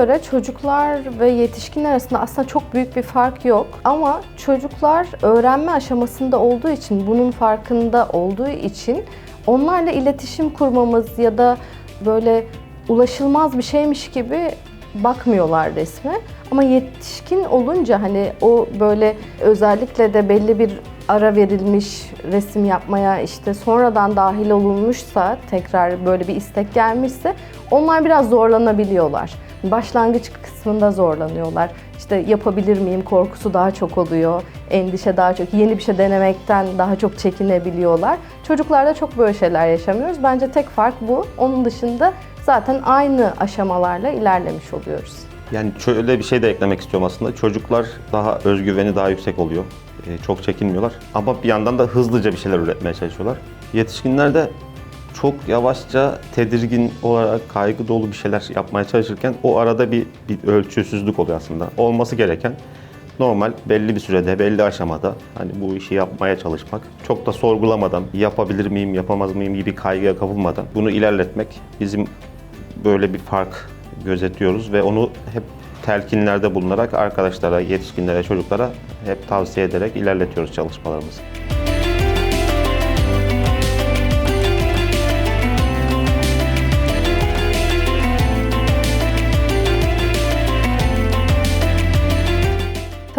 Göre çocuklar ve yetişkinler arasında aslında çok büyük bir fark yok. Ama çocuklar öğrenme aşamasında olduğu için, bunun farkında olduğu için onlarla iletişim kurmamız ya da böyle ulaşılmaz bir şeymiş gibi bakmıyorlar resme. Ama yetişkin olunca hani o böyle özellikle de belli bir ara verilmiş resim yapmaya işte sonradan dahil olunmuşsa tekrar böyle bir istek gelmişse onlar biraz zorlanabiliyorlar. Başlangıç kısmında zorlanıyorlar. İşte yapabilir miyim korkusu daha çok oluyor. Endişe daha çok, yeni bir şey denemekten daha çok çekinebiliyorlar. Çocuklarda çok böyle şeyler yaşamıyoruz. Bence tek fark bu. Onun dışında zaten aynı aşamalarla ilerlemiş oluyoruz. Yani şöyle bir şey de eklemek istiyorum aslında. Çocuklar daha özgüveni daha yüksek oluyor. Ee, çok çekinmiyorlar. Ama bir yandan da hızlıca bir şeyler üretmeye çalışıyorlar. Yetişkinler de çok yavaşça tedirgin olarak kaygı dolu bir şeyler yapmaya çalışırken o arada bir, bir ölçüsüzlük oluyor aslında. Olması gereken normal belli bir sürede, belli aşamada hani bu işi yapmaya çalışmak. Çok da sorgulamadan, yapabilir miyim, yapamaz mıyım gibi kaygıya kapılmadan bunu ilerletmek bizim böyle bir fark gözetiyoruz ve onu hep telkinlerde bulunarak arkadaşlara, yetişkinlere, çocuklara hep tavsiye ederek ilerletiyoruz çalışmalarımızı.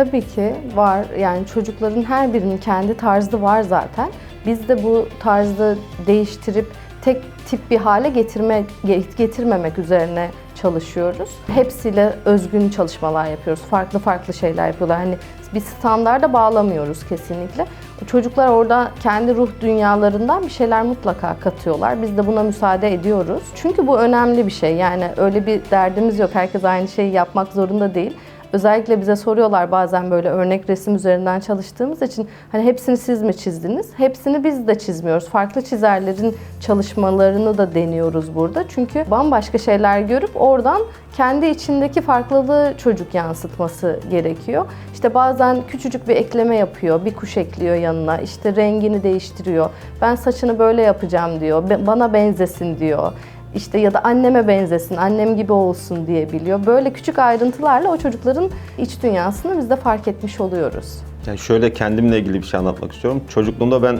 Tabii ki var. Yani çocukların her birinin kendi tarzı var zaten. Biz de bu tarzı değiştirip tek tip bir hale getirme, getirmemek üzerine çalışıyoruz. Hepsiyle özgün çalışmalar yapıyoruz. Farklı farklı şeyler yapıyorlar. Hani bir standarda bağlamıyoruz kesinlikle. Çocuklar orada kendi ruh dünyalarından bir şeyler mutlaka katıyorlar. Biz de buna müsaade ediyoruz. Çünkü bu önemli bir şey. Yani öyle bir derdimiz yok. Herkes aynı şeyi yapmak zorunda değil. Özellikle bize soruyorlar bazen böyle örnek resim üzerinden çalıştığımız için hani hepsini siz mi çizdiniz? Hepsini biz de çizmiyoruz. Farklı çizerlerin çalışmalarını da deniyoruz burada. Çünkü bambaşka şeyler görüp oradan kendi içindeki farklılığı çocuk yansıtması gerekiyor. İşte bazen küçücük bir ekleme yapıyor, bir kuş ekliyor yanına, işte rengini değiştiriyor. Ben saçını böyle yapacağım diyor, bana benzesin diyor işte ya da anneme benzesin, annem gibi olsun diye biliyor. Böyle küçük ayrıntılarla o çocukların iç dünyasını biz de fark etmiş oluyoruz. Yani şöyle kendimle ilgili bir şey anlatmak istiyorum. Çocukluğumda ben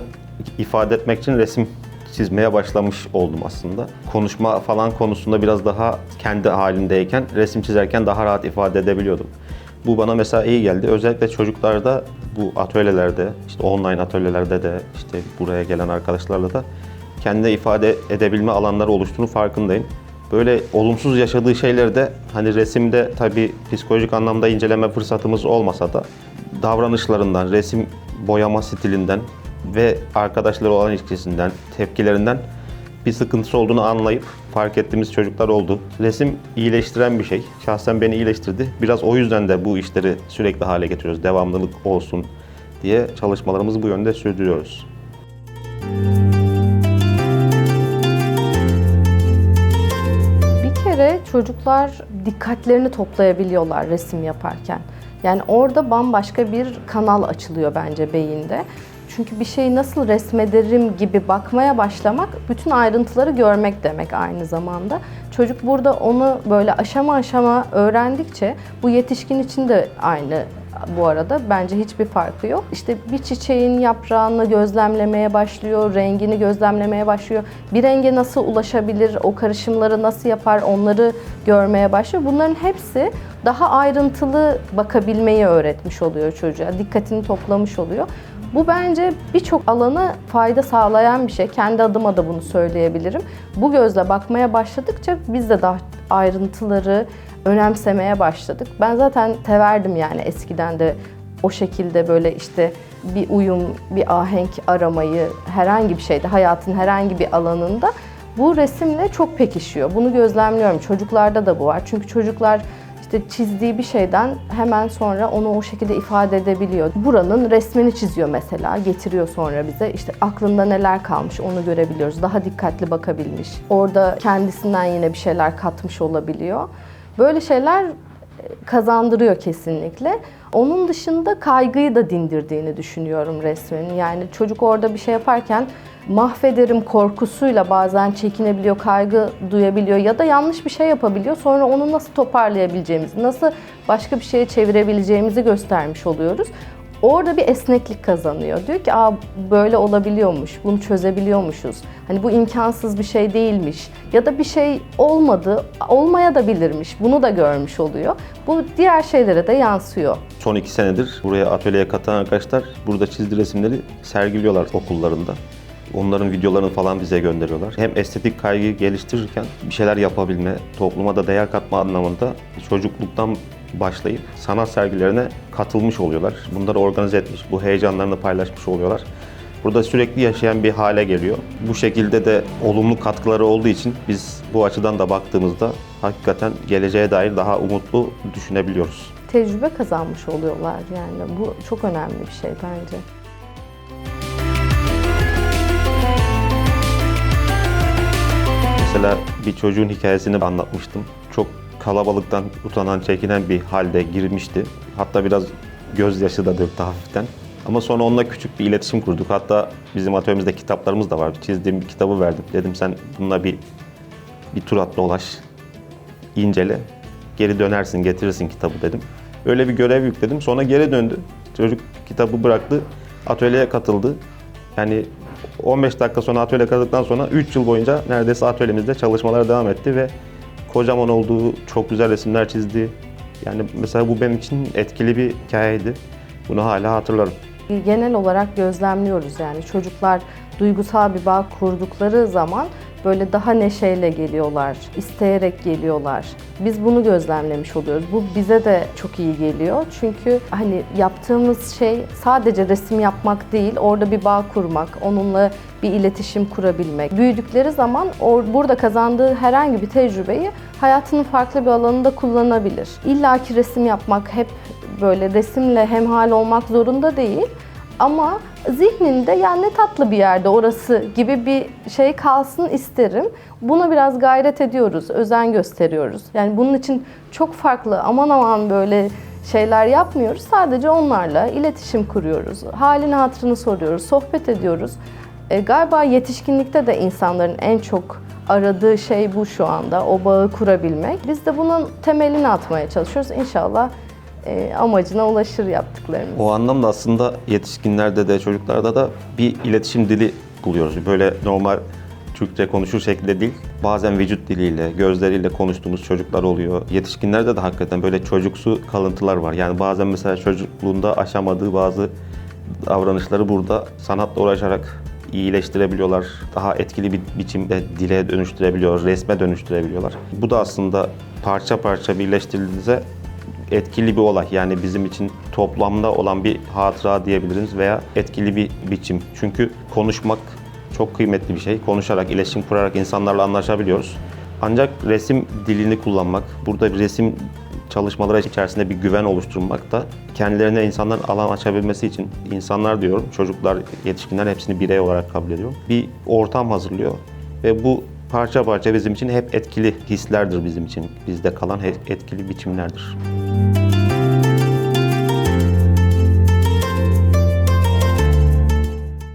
ifade etmek için resim çizmeye başlamış oldum aslında. Konuşma falan konusunda biraz daha kendi halindeyken, resim çizerken daha rahat ifade edebiliyordum. Bu bana mesela iyi geldi. Özellikle çocuklarda bu atölyelerde, işte online atölyelerde de, işte buraya gelen arkadaşlarla da kendine ifade edebilme alanları oluştuğunu farkındayım. Böyle olumsuz yaşadığı şeyleri de hani resimde tabii psikolojik anlamda inceleme fırsatımız olmasa da davranışlarından, resim boyama stilinden ve arkadaşları olan ilişkisinden, tepkilerinden bir sıkıntısı olduğunu anlayıp fark ettiğimiz çocuklar oldu. Resim iyileştiren bir şey. Şahsen beni iyileştirdi. Biraz o yüzden de bu işleri sürekli hale getiriyoruz. Devamlılık olsun diye çalışmalarımızı bu yönde sürdürüyoruz. kere çocuklar dikkatlerini toplayabiliyorlar resim yaparken. Yani orada bambaşka bir kanal açılıyor bence beyinde. Çünkü bir şeyi nasıl resmederim gibi bakmaya başlamak bütün ayrıntıları görmek demek aynı zamanda. Çocuk burada onu böyle aşama aşama öğrendikçe bu yetişkin için de aynı bu arada. Bence hiçbir farkı yok. İşte bir çiçeğin yaprağını gözlemlemeye başlıyor, rengini gözlemlemeye başlıyor. Bir renge nasıl ulaşabilir, o karışımları nasıl yapar onları görmeye başlıyor. Bunların hepsi daha ayrıntılı bakabilmeyi öğretmiş oluyor çocuğa. Dikkatini toplamış oluyor. Bu bence birçok alana fayda sağlayan bir şey. Kendi adıma da bunu söyleyebilirim. Bu gözle bakmaya başladıkça biz de daha ayrıntıları önemsemeye başladık. Ben zaten severdim yani eskiden de o şekilde böyle işte bir uyum, bir ahenk aramayı herhangi bir şeyde, hayatın herhangi bir alanında bu resimle çok pekişiyor. Bunu gözlemliyorum. Çocuklarda da bu var. Çünkü çocuklar işte çizdiği bir şeyden hemen sonra onu o şekilde ifade edebiliyor. Buranın resmini çiziyor mesela, getiriyor sonra bize. İşte aklında neler kalmış onu görebiliyoruz. Daha dikkatli bakabilmiş. Orada kendisinden yine bir şeyler katmış olabiliyor. Böyle şeyler e, kazandırıyor kesinlikle. Onun dışında kaygıyı da dindirdiğini düşünüyorum resmin. Yani çocuk orada bir şey yaparken mahvederim korkusuyla bazen çekinebiliyor, kaygı duyabiliyor ya da yanlış bir şey yapabiliyor. Sonra onu nasıl toparlayabileceğimizi, nasıl başka bir şeye çevirebileceğimizi göstermiş oluyoruz. Orada bir esneklik kazanıyor. Diyor ki Aa, böyle olabiliyormuş, bunu çözebiliyormuşuz. Hani bu imkansız bir şey değilmiş. Ya da bir şey olmadı, olmaya da bilirmiş. Bunu da görmüş oluyor. Bu diğer şeylere de yansıyor. Son iki senedir buraya atölyeye katılan arkadaşlar burada çizdiği resimleri sergiliyorlar okullarında. Onların videolarını falan bize gönderiyorlar. Hem estetik kaygıyı geliştirirken bir şeyler yapabilme, topluma da değer katma anlamında çocukluktan başlayıp sanat sergilerine katılmış oluyorlar. Bunları organize etmiş, bu heyecanlarını paylaşmış oluyorlar. Burada sürekli yaşayan bir hale geliyor. Bu şekilde de olumlu katkıları olduğu için biz bu açıdan da baktığımızda hakikaten geleceğe dair daha umutlu düşünebiliyoruz. Tecrübe kazanmış oluyorlar yani. Bu çok önemli bir şey bence. Mesela bir çocuğun hikayesini anlatmıştım. Kalabalıktan utanan, çekinen bir halde girmişti. Hatta biraz gözyaşı da döktü hafiften. Ama sonra onunla küçük bir iletişim kurduk. Hatta bizim atölyemizde kitaplarımız da var. Çizdiğim bir kitabı verdim. Dedim sen bununla bir bir tur at dolaş, incele. Geri dönersin, getirirsin kitabı dedim. Öyle bir görev yükledim. Sonra geri döndü. Çocuk kitabı bıraktı. Atölyeye katıldı. Yani 15 dakika sonra atölyeye katıldıktan sonra 3 yıl boyunca neredeyse atölyemizde çalışmalara devam etti ve kocaman olduğu, çok güzel resimler çizdi. Yani mesela bu benim için etkili bir hikayeydi. Bunu hala hatırlarım. Genel olarak gözlemliyoruz yani çocuklar duygusal bir bağ kurdukları zaman böyle daha neşeyle geliyorlar, isteyerek geliyorlar. Biz bunu gözlemlemiş oluyoruz. Bu bize de çok iyi geliyor. Çünkü hani yaptığımız şey sadece resim yapmak değil, orada bir bağ kurmak, onunla bir iletişim kurabilmek. Büyüdükleri zaman burada kazandığı herhangi bir tecrübeyi hayatının farklı bir alanında kullanabilir. İlla ki resim yapmak hep böyle resimle hemhal olmak zorunda değil. Ama zihninde yani ne tatlı bir yerde orası gibi bir şey kalsın isterim. Buna biraz gayret ediyoruz, özen gösteriyoruz. Yani bunun için çok farklı aman aman böyle şeyler yapmıyoruz. Sadece onlarla iletişim kuruyoruz. Halini hatırını soruyoruz, sohbet ediyoruz. E, galiba yetişkinlikte de insanların en çok aradığı şey bu şu anda, o bağı kurabilmek. Biz de bunun temelini atmaya çalışıyoruz. İnşallah e, amacına ulaşır yaptıklarımız. O anlamda aslında yetişkinlerde de çocuklarda da bir iletişim dili buluyoruz. Böyle normal Türkçe konuşur şekilde değil. Bazen vücut diliyle, gözleriyle konuştuğumuz çocuklar oluyor. Yetişkinlerde de hakikaten böyle çocuksu kalıntılar var. Yani bazen mesela çocukluğunda aşamadığı bazı davranışları burada sanatla uğraşarak iyileştirebiliyorlar. Daha etkili bir biçimde dile dönüştürebiliyor, resme dönüştürebiliyorlar. Bu da aslında parça parça birleştirildiğinde etkili bir olay. Yani bizim için toplamda olan bir hatıra diyebiliriz veya etkili bir biçim. Çünkü konuşmak çok kıymetli bir şey. Konuşarak, iletişim kurarak insanlarla anlaşabiliyoruz. Ancak resim dilini kullanmak, burada bir resim çalışmaları içerisinde bir güven oluşturmak da kendilerine insanların alan açabilmesi için insanlar diyorum, çocuklar, yetişkinler hepsini birey olarak kabul ediyorum. Bir ortam hazırlıyor ve bu parça parça bizim için hep etkili hislerdir bizim için. Bizde kalan etkili biçimlerdir.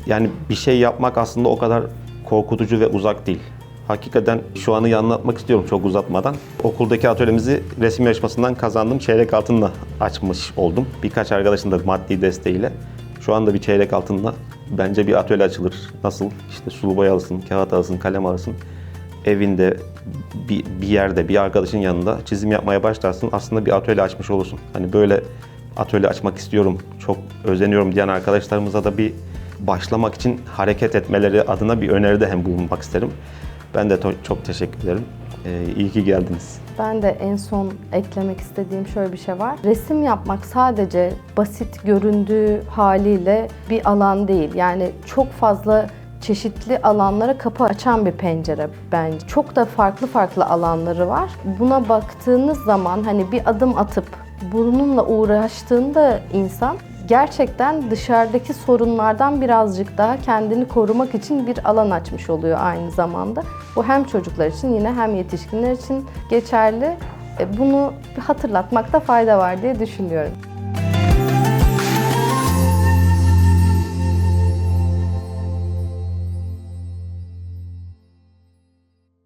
Yani bir şey yapmak aslında o kadar korkutucu ve uzak değil. Hakikaten şu anı anlatmak istiyorum çok uzatmadan. Okuldaki atölyemizi resim yarışmasından kazandığım çeyrek altınla açmış oldum. Birkaç arkadaşın da maddi desteğiyle. Şu anda bir çeyrek altınla bence bir atölye açılır. Nasıl? İşte sulu boya alsın, kağıt alsın, kalem alsın. Evinde, bir, bir yerde, bir arkadaşın yanında çizim yapmaya başlarsın. Aslında bir atölye açmış olursun. Hani böyle atölye açmak istiyorum, çok özeniyorum diyen arkadaşlarımıza da bir başlamak için hareket etmeleri adına bir öneride hem bulunmak isterim. Ben de çok teşekkür ederim. Ee, iyi ki geldiniz. Ben de en son eklemek istediğim şöyle bir şey var. Resim yapmak sadece basit göründüğü haliyle bir alan değil. Yani çok fazla çeşitli alanlara kapı açan bir pencere bence. Çok da farklı farklı alanları var. Buna baktığınız zaman hani bir adım atıp bununla uğraştığında insan gerçekten dışarıdaki sorunlardan birazcık daha kendini korumak için bir alan açmış oluyor aynı zamanda. Bu hem çocuklar için yine hem yetişkinler için geçerli. E, Bunu hatırlatmakta fayda var diye düşünüyorum.